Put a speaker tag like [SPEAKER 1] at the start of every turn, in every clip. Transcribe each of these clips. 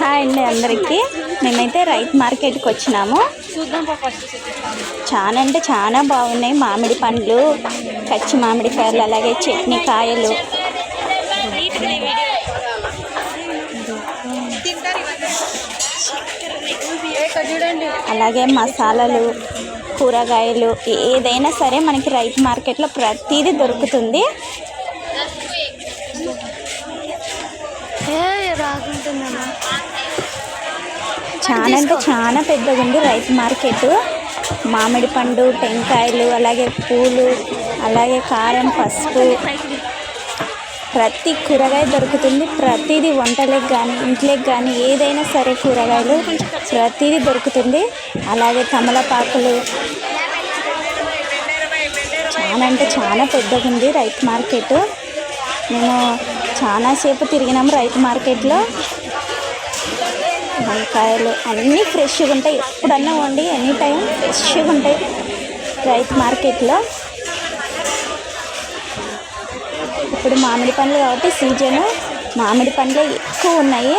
[SPEAKER 1] Hi అండి అందరికీ. మేమైతే రైతు మార్కెట్కి వచ్చినాము. చాలా అంటే చాలా బాగున్నాయి మామిడి పండ్లు కచ్చి మామిడికాయలు అలాగే చట్నీ కాయలు. అలాగే మసాలాలు కూరగాయలు ఏదైనా సరే మనకి రైతు మార్కెట్లో ప్రతిదీ దొరుకుతుంది.
[SPEAKER 2] రాకుంటుందమ్మా
[SPEAKER 1] చాలా అంటే చాలా పెద్దగా ఉంది రైతు మార్కెట్. మామిడి పండు టెంకాయలు అలాగే పూలు అలాగే కారం పసుపు. ప్రతి కూరగాయ దొరుకుతుంది. ప్రతిదీ వంటలకు కానీ ఇంట్లోకి కానీ ఏదైనా సరే కూరగాయలు ప్రతిదీ దొరుకుతుంది. అలాగే తమలపాకులు. చాలా అంటే చాలా పెద్దగా ఉంది రైతు మార్కెట్. మేము చాలాసేపు తిరిగినాము రైతు మార్కెట్లో. వంకాయలు అన్నీ ఫ్రెష్గా ఉంటాయి. ఎప్పుడన్నా వండి ఎనీ టైం ఫ్రెష్గా ఉంటాయి. రైతు మార్కెట్లో. ఇప్పుడు మామిడి పండ్లు కాబట్టి సీజన్. మామిడి పండ్లు ఎక్కువ ఉన్నాయి.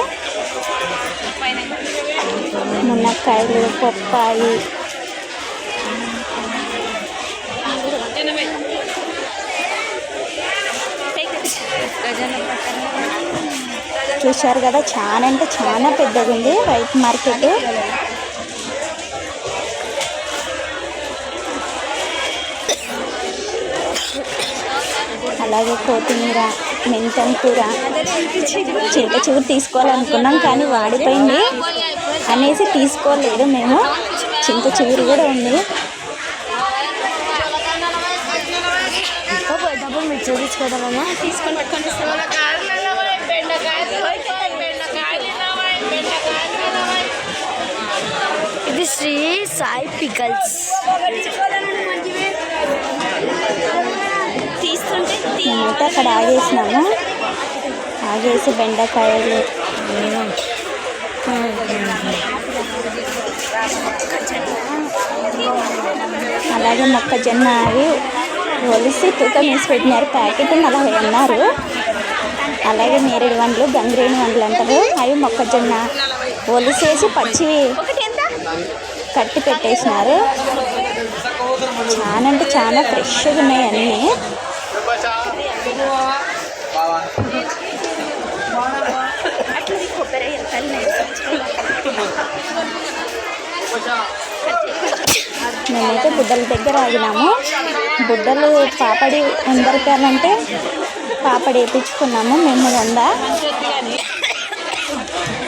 [SPEAKER 1] మునక్కాయలు పొప్పాయి. చూశారు కదా చాలా అంటే చాలా పెద్దగా ఉంది రైతు మార్కెట్. అలాగే కొత్తిమీర మెంతం కూర. చింత చిగురు తీసుకోవాలనుకున్నాం కానీ వాడిపోయింది. అనేసి తీసుకోలేదు మేము. చింత చిగురు కూడా ఉంది.
[SPEAKER 2] తీసుకొని ఇది శ్రీ సాయి పికల్స్
[SPEAKER 1] తీస్తుంటే మేమైతే అక్కడ ఆగేసినాము. ఆగేసి బెండకాయలు. అలాగే మొక్కజొన్న అవి ఒలిసి తూకం వేసి పెట్టినారు. ప్యాకెట్ నలభై అన్నారు. అలాగే నేరేడు వండ్లు గంగిరేణి వండ్లు అంటారు. అవి మొక్కజొన్న ఒలిసేసి పచ్చివి కట్టి పెట్టేసినారు. చాలా అంటే చాలా ఫ్రెష్గా ఉన్నాయి అన్నీ. మేమైతే బుడ్డల దగ్గర ఆగినాము. బుడ్డలు పాపడి ఎందరికాలంటే పాపడి వేయించుకున్నాము మేము వంద.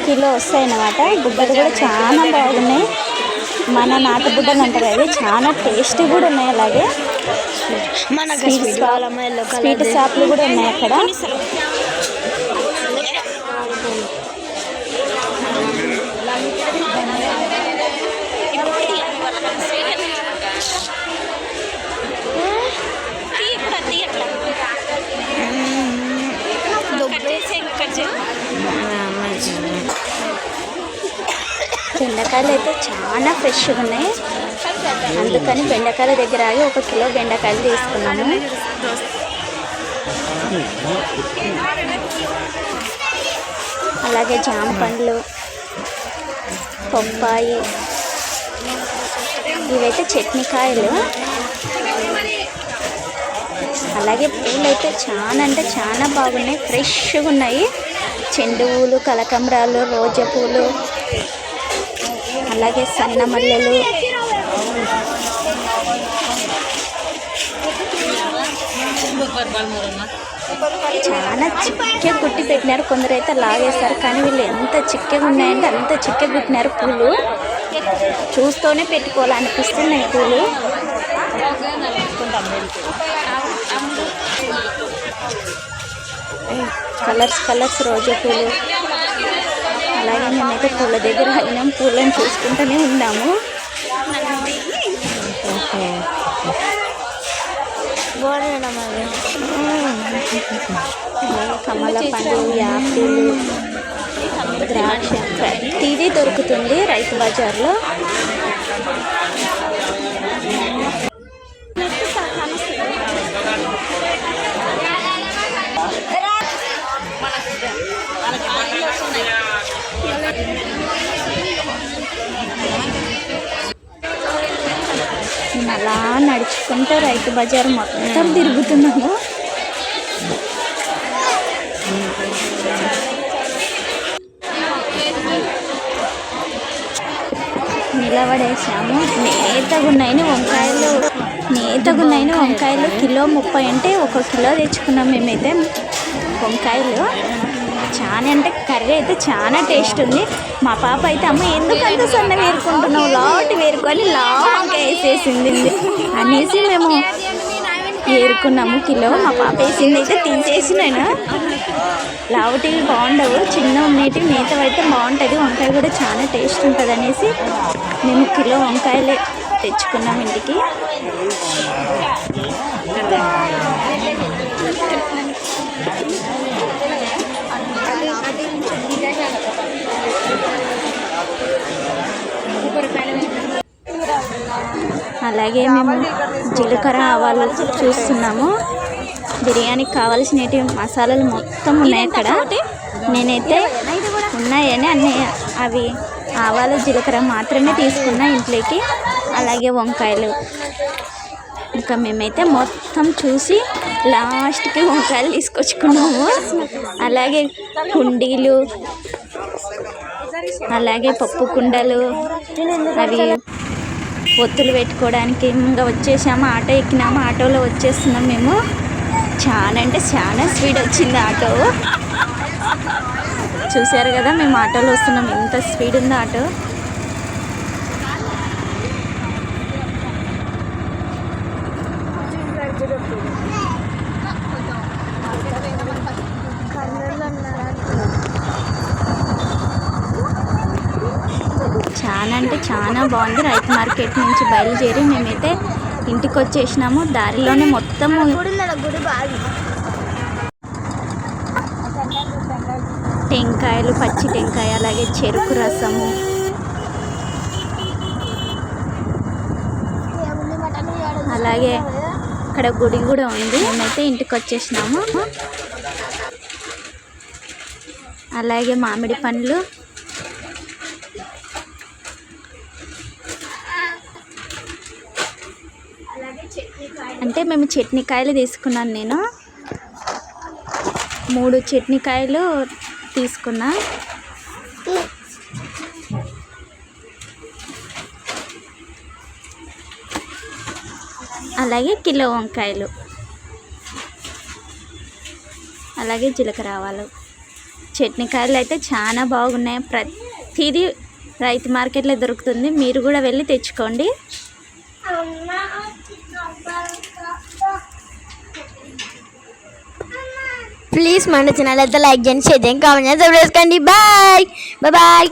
[SPEAKER 1] కిలో వస్తాయి అన్నమాట బుడ్డలు కూడా చాలా బాగున్నాయి. మన నాటు బుడ్డలు అంటారు అవి చాలా టేస్టీ కూడా ఉన్నాయి అలాగే. స్వీట్ షాప్లు కూడా ఉన్నాయి అక్కడ. బెండకాయలు అయితే చాలా ఫ్రెష్గా ఉన్నాయి. అందుకని బెండకాయల దగ్గర ఆగి ఒక కిలో బెండకాయలు తీసుకున్నాము అలాగే జామ పండ్లు బొప్పాయి ఇవైతే చట్నీకాయలు. అలాగే పూలు అయితే చాలా అంటే చాలా బాగున్నాయి ఫ్రెష్గా ఉన్నాయి. చెండు పూలు కలకంబరాలు రోజా పూలు అలాగే సన్న మల్లెలు. చాలా చిక్కగా గుట్టి పెట్టినారు. కొందరు అయితే లాగేశారు కానీ వీళ్ళు ఎంత చిక్కగా ఉన్నాయంటే అంత చిక్కగా కుట్టినారు పూలు. చూస్తూనే పెట్టుకోవాలనిపిస్తున్నాయి పూలు. కలర్స్ కలర్స్ రోజా పూలు. అలాగే మేమైతే పూల దగ్గర అయినాం. పూలను చూసుకుంటూనే ఉన్నాము. కమల పండు యాపిల్ ద్రాక్ష ప్రతిదీ దొరుకుతుంది రైతు బజార్లో. నడుచుకుంటూ రైతు బజార్ మొత్తం తిరుగుతున్నాము. నిలబడేసాము. నేతగున్నాయని వంకాయలు నేతగున్నాయని వంకాయలు కిలో ముప్పై అంటే ఒక కిలో తెచ్చుకున్నాం మేమైతే. వంకాయలు చాలా అంటే కర్రీ అయితే చాలా టేస్ట్ ఉంది. మా పాప అయితే అమ్మ ఎందుకు అంత సన్న వేరుకుంటున్నావు? లాట్ వేరుకొని లాంగ్ వేసేసింది అనేసి మేము ఏరుకున్నాము కిలో. మా పాప వేసింది అయితే తీసేసి నేను లావటివి బాగుండవు చిన్న ఉండేటివి మిగతావి అయితే బాగుంటుంది వంకాయ కూడా చాలా టేస్ట్ ఉంటుంది అనేసి మేము కిలో వంకాయలే తెచ్చుకున్నాం ఇంటికి. అలాగే మేము జీలకర్ర ఆవాలు చూస్తున్నాము. బిర్యానీకి కావాల్సినవి మసాలాలు మొత్తం ఉన్నాయి అక్కడ. నేనైతే ఉన్నాయని అన్ని అవి ఆవాలు జీలకర్ర మాత్రమే తీసుకున్నా ఇంట్లోకి. అలాగే వంకాయలు. ఇంకా మేమైతే మొత్తం చూసి లాస్ట్కి వంకాయలు తీసుకొచ్చుకున్నాము. అలాగే కుండీలు అలాగే పప్పు కుండలు అవి ఒత్తులు పెట్టుకోవడానికి ఇంకా వచ్చేసాము. ఆటో ఎక్కినాము. ఆటోలో వచ్చేస్తున్నాం మేము. చాలా అంటే చాలా స్పీడ్ వచ్చింది ఆటో. చూశారు కదా మేము ఆటోలో వస్తున్నాం. ఎంత స్పీడ్ ఉంది ఆటో. చాలా అంటే చాలా బాగుంది. రైతు మార్కెట్ నుంచి బయలుదేరి మేమైతే ఇంటికి వచ్చేసినాము దారిలోనే మొత్తము టెంకాయలు పచ్చి టెంకాయ అలాగే చెరుకు రసము. అలాగే ఇక్కడ గుడి కూడా ఉంది. మేమైతే ఇంటికి వచ్చేసినాము అలాగే మామిడి పండ్లు అంటే మేము చట్నీకాయలు తీసుకున్నాను నేను. మూడు చట్నీకాయలు తీసుకున్నా. అలాగే కిలో వంకాయలు. అలాగే జీలకర్ర ఆవాలు చట్నీకాయలు అయితే చాలా బాగున్నాయి. ప్రతిదీ రైతు మార్కెట్లో దొరుకుతుంది. మీరు కూడా వెళ్ళి తెచ్చుకోండి.
[SPEAKER 2] ప్లీజ్ మన ఛానల్ అయితే లైక్ చేయండి షేర్ చేయండి కామెంట్ చేయండి సబ్స్క్రైబ్ చేసుకోండి బాయ్ బాయ్ బాయ్